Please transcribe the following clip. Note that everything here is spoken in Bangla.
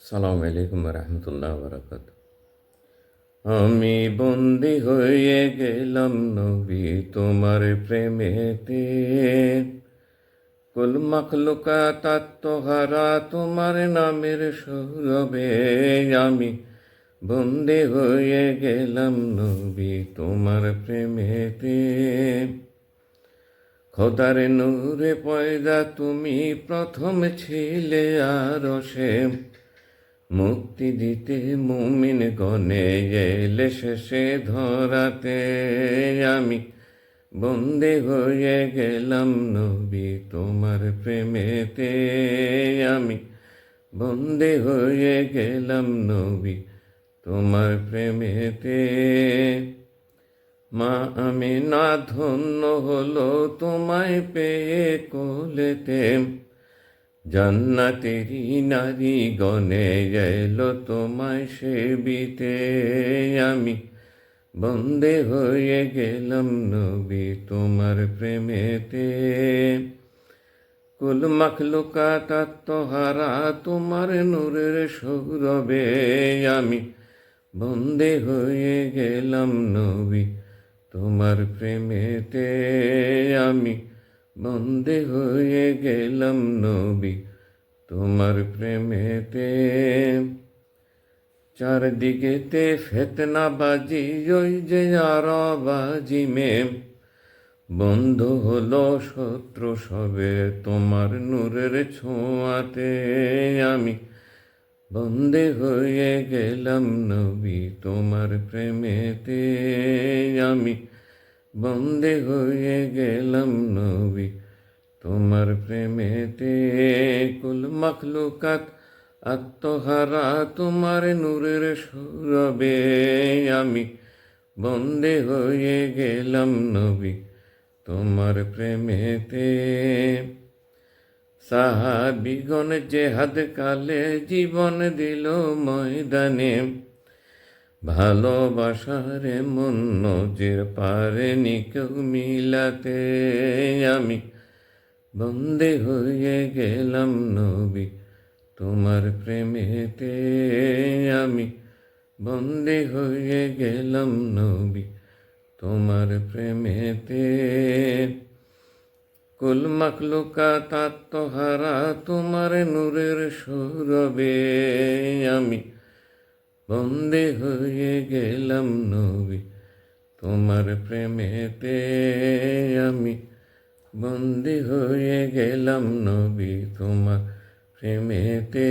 সালাম আলাইকুম রহমতুল্লাহ বরকত আমি বন্দি হয়ে গেলাম নবী তোমার প্রেমেতে। কুল মখলুকা তাত্মহারা তোমার নামের সৌরভে। আমি বন্দি হয়ে গেলাম নবী তোমার প্রেমেতে। খোদার নূরে পয়দা তুমি প্রথম ছিলে আর সে মুক্তি দিতে মুমিন গনে এলে শেষে ধরাতে। আমি বন্দে হয়ে গেলাম নবী তোমার প্রেমেতে। আমি বন্দে হয়ে গেলাম নবী তোমার প্রেমেতে। মা আমি না ধন্য হলো তোমায় পেয়ে কোলেতে। জান্নাতেরি নারী গনে এলো তোমায় সেবিতে। আমি বন্দে হয়ে গেলাম নবী তোমার প্রেমেতে। কুল মখলুকা তাত্মহারা তোমার নূরের সৌরভে। আমি বন্দে হয়ে গেলাম নবী তোমার প্রেমেতে। আমি বন্দে হয়ে গেলাম নবী তোমার প্রেমেতে। চারদিকেতে ফেতনা বাজি, ওই যে আর বাজি মে বন্ধ হলো শত্রু সবে তোমার নূরের ছোঁয়াতে। আমি বন্দে হয়ে গেলাম নবী তোমার প্রেমেতে। আমি বন্দে হয়ে গেলাম নবী। তোমার প্রেমেতে কুল মখলুকাত, আত্মহারা তোমার নূরের সৌরভে আমি। বন্দে হয়ে গেলাম নবী, তোমার প্রেমেতে। সাহাবিগণ জেহাদ কালে জীবন দিল ময়দানে। ভালোবাসার মন নজির পারেনি কেউ মিলাতে। আমি বন্দে হয়ে গেলাম নবী তোমার প্রেমেতে। আমি বন্দে হয়ে গেলাম নবী তোমার প্রেমেতে। কুল মখলুকা তাত্মহারা তোমার নূরের সৌরভে। আমি বন্দে হয়ে গেলাম নবী তোমার প্রেমেতে আমি। বন্দি হয়ে গেলাম নবী তোমার প্রেমেতে